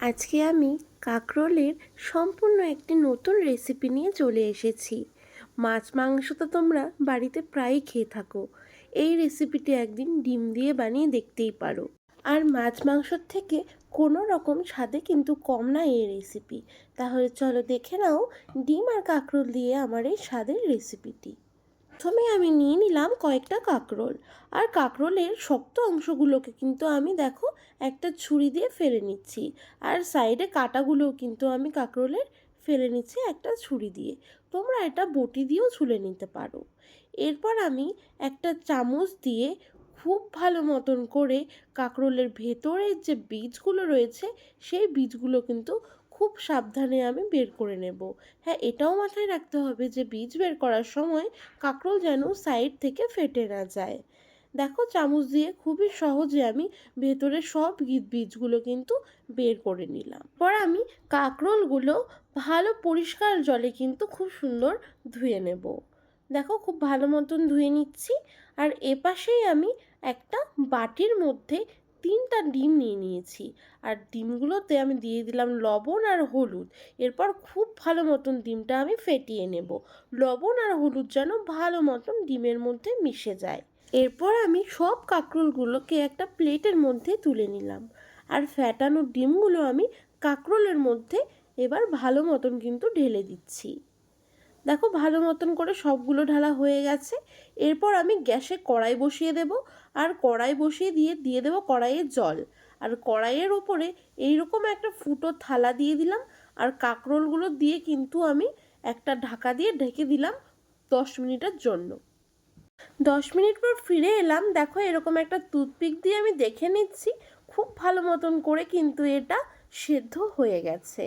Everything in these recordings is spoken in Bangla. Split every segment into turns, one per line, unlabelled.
আজকে আমি কাঁকরোলের সম্পূর্ণ একটি নতুন রেসিপি নিয়ে চলে এসেছি। মাছ মাংস তো তোমরা বাড়িতে প্রায়ই খেয়ে থাকো। এই রেসিপিটি একদিন ডিম দিয়ে বানিয়ে দেখতেই পারো। আর মাছ মাংসর থেকে কোনো রকম স্বাদে কিন্তু কম না এই রেসিপি তাহলে চলো দেখে নাও ডিম আর কাঁকরোল দিয়ে আমার এই স্বাদের রেসিপিটি প্রথমে আমি নিয়ে নিলাম কয়েকটা কাঁকরোল। আর কাঁকরোলের শক্ত অংশগুলোকে কিন্তু আমি দেখো একটা ছুরি দিয়ে ফেলে নিচ্ছি। আর সাইডে কাটাগুলোও কিন্তু আমি কাঁকরোলের ফেলে নিচ্ছি একটা ছুরি দিয়ে। তোমরা এটা বটি দিয়েও ছুলে নিতে পারো। এরপর আমি একটা চামচ দিয়ে খুব ভালো মতন করে কাঁকরোলের ভেতরের যে বীজগুলো রয়েছে, সেই বীজগুলো কিন্তু খুব সাবধানে আমি বের করে নেব। হ্যাঁ এটাও মাথায় রাখতে হবে যে বীজ বের করার সময় কাঁকরোল যেন সাইড থেকে ফেটে না যায়। দেখো, চামচ দিয়ে খুবই সহজে আমি ভেতরে সব বীজগুলো কিন্তু বের করে নিলাম। পর আমি কাঁকরোলগুলো ভালো পরিষ্কার জলে কিন্তু খুব সুন্দর ধুয়ে নেব। দেখো, খুব ভালো মতন ধুয়ে নিচ্ছি। আর এপাশেই আমি একটা বাটির মধ্যে তিনটা ডিম নিয়ে নিয়েছি। আর ডিমগুলোতে আমি দিয়ে দিলাম লবণ আর হলুদ। এরপর খুব ভালো মতন ডিমটা আমি ফেটিয়ে নেব। লবণ আর হলুদ যেন ভালো মতন ডিমের মধ্যে মিশে যায়। এরপর আমি সব কাঁকরোলগুলোকে একটা প্লেটের মধ্যে তুলে নিলাম। আর ফ্যাটানো ডিমগুলো আমি কাঁকরোলের মধ্যে এবার ভালো মতন কিন্তু ঢেলে দিচ্ছি। দেখো ভালো মতন করে সবগুলো ঢালা হয়ে গেছে। এরপর আমি গ্যাসে কড়াই বসিয়ে দেব। আর কড়াই বসিয়ে দিয়ে দিয়ে দেবো কড়াইয়ের জল। আর কড়াইয়ের ওপরে এইরকম একটা ফুটো থালা দিয়ে দিলাম। আর কাঁকরোলগুলো দিয়ে কিন্তু আমি একটা ঢাকা দিয়ে ঢেকে দিলাম দশ মিনিটের জন্য। দশ মিনিট পর ফিরে এলাম। দেখো এরকম একটা টুথপিক দিয়ে আমি দেখে নিচ্ছি। খুব ভালো মতন করে কিন্তু এটা সেদ্ধ হয়ে গেছে।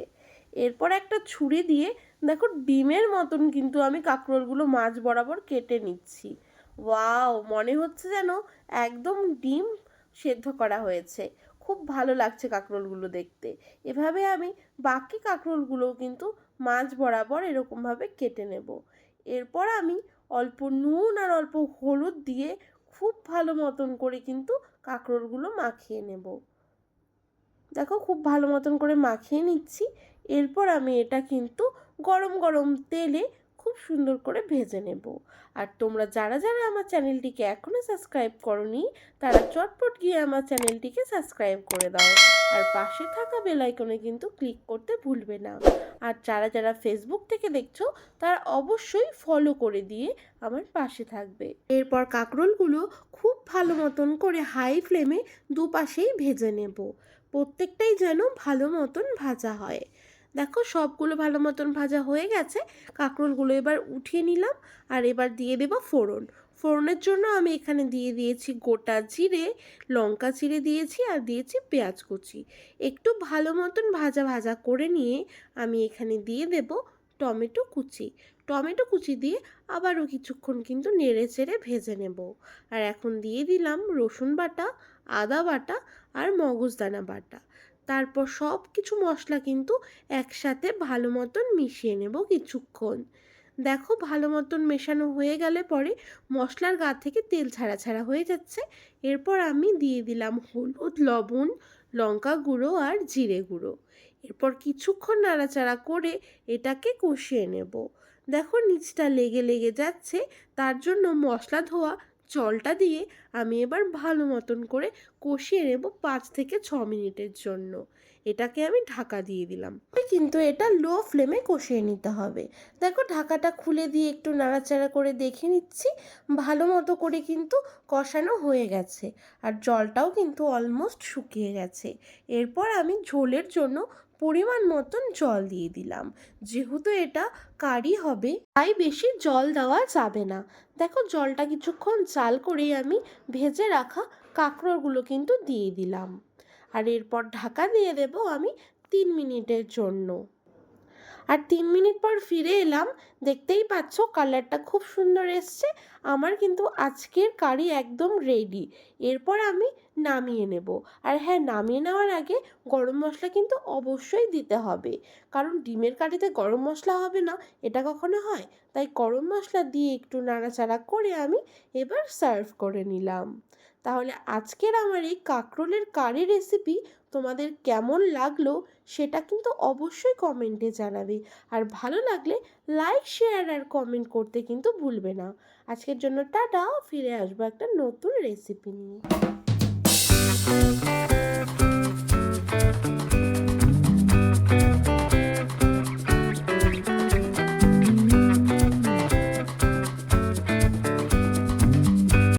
এরপর একটা ছুরি দিয়ে দেখো ডিমের মতন কিন্তু আমি কাঁকরোলগুলো মাছ বরাবর কেটে নিচ্ছি। ওয়াও, মনে হচ্ছে যেন একদম ডিম সেদ্ধ করা হয়েছে। খুব ভালো লাগছে কাঁকরোলগুলো দেখতে। এভাবে আমি বাকি কাঁকরোলগুলোও কিন্তু মাছ বরাবর এরকমভাবে কেটে নেব। এরপর আমি অল্প নুন আর অল্প হলুদ দিয়ে খুব ভালো মতন করে কিন্তু কাঁকরোলগুলো মাখিয়ে নেব। দেখো খুব ভালো মতন করে মাখিয়ে নিচ্ছি। এরপর আমি এটা কিন্তু গরম গরম তেলে খুব সুন্দর করে ভেজে নেব। আর তোমরা যারা যারা আমার চ্যানেলটিকে এখনও সাবস্ক্রাইব করনি, তারা চটপট গিয়ে আমার চ্যানেলটিকে সাবস্ক্রাইব করে দাও। আর পাশে থাকা বেল আইকনে কিন্তু ক্লিক করতে ভুলবে না। আর যারা যারা ফেসবুক থেকে দেখছ, তারা অবশ্যই ফলো করে দিয়ে আমার পাশে থাকবে। এরপর কাঁকরোলগুলো খুব ভালো মতন করে হাই ফ্লেমে দুপাশেই ভেজে নেব। প্রত্যেকটাই যেন ভালো মতন ভাজা হয়। দেখো সবগুলো ভালো মতন ভাজা হয়ে গেছে। কাঁকরোলগুলো এবার উঠিয়ে নিলাম আর এবার দিয়ে দেবো ফোড়ন। ফোড়নের জন্য আমি এখানে দিয়ে দিয়েছি গোটা জিরে, লঙ্কা চিড়ে দিয়েছি আর দিয়েছি পেঁয়াজ কুচি। একটু ভালো মতন ভাজা ভাজা করে নিয়ে আমি এখানে দিয়ে দেব টমেটো কুচি। টমেটো কুচি দিয়ে আবারও কিছুক্ষণ কিন্তু নেড়ে চেড়ে ভেজে নেব। আর এখন দিয়ে দিলাম রসুন বাটা, আদা বাটা আর মগজদানা বাটা। তারপর সব কিছু মশলা কিন্তু একসাথে ভালো মতন মিশিয়ে নেব কিছুক্ষণ। দেখো ভালো মতন মেশানো হয়ে গেলে পরে মশলার গা থেকে তেল ছাড়া ছাড়া হয়ে যাচ্ছে। এরপর আমি দিয়ে দিলাম হলুদ, লবণ, লঙ্কা গুঁড়ো আর জিরে গুঁড়ো। এরপর কিছুক্ষণ নাড়াচাড়া করে এটাকে কষিয়ে নেব। দেখো নিচটা লেগে লেগে যাচ্ছে, তার জন্য মশলা ধোয়া জলটা দিয়ে আমি এবার ভালো মতন করে কষিয়ে নেব পাঁচ থেকে ছ মিনিটের জন্য। এটাকে আমি ঢাকা দিয়ে দিলাম। কিন্তু এটা লো ফ্লেমে কষিয়ে নিতে হবে। দেখো ঢাকাটা খুলে দিয়ে একটু নাড়াচাড়া করে দেখে নিচ্ছি। ভালো মতো করে কিন্তু কষানো হয়ে গেছে। আর জলটাও কিন্তু অলমোস্ট শুকিয়ে গেছে। এরপর আমি ঝোলের জন্য পরিমাণ মতন জল দিয়ে দিলাম। যেহেতু এটা কারি হবে, তাই বেশি জল দেওয়া যাবে না। দেখো জলটা কিছুক্ষণ চাল করেই আমি ভেজে রাখা কাঁকরোলগুলো কিন্তু দিয়ে দিলাম। আর এরপর ঢাকা দিয়ে দেব আমি তিন মিনিটের জন্য। আর তিন মিনিট পর ফিরে এলাম, দেখতেই পাচ্ছ কালারটা খুব সুন্দর এসছে, আমার কিন্তু আজকের কারি একদম রেডি এরপর আমি নামিয়ে নেব। আর হ্যাঁ নামিয়ে নেওয়ার আগে গরম মশলা কিন্তু অবশ্যই দিতে হবে। কারণ ডিমের কারিতে গরম মশলা হবে না, এটা কখনো হয়। তাই গরম মশলা দিয়ে একটু নাড়াচাড়া করে আমি এবার সার্ভ করে নিলাম। তাহলে আজকের আমার এই কাঁকরোলের কারি রেসিপি তোমাদের কেমন লাগল সেটা কিন্তু অবশ্যই কমেন্টে জানাবে। আর ভালো লাগলে লাইক শেয়ার আর কমেন্ট করতে কিন্তু ভুলবে না। আজকের জন্য টাটা, ফিরে আসব একটা নতুন রেসিপি নিয়ে।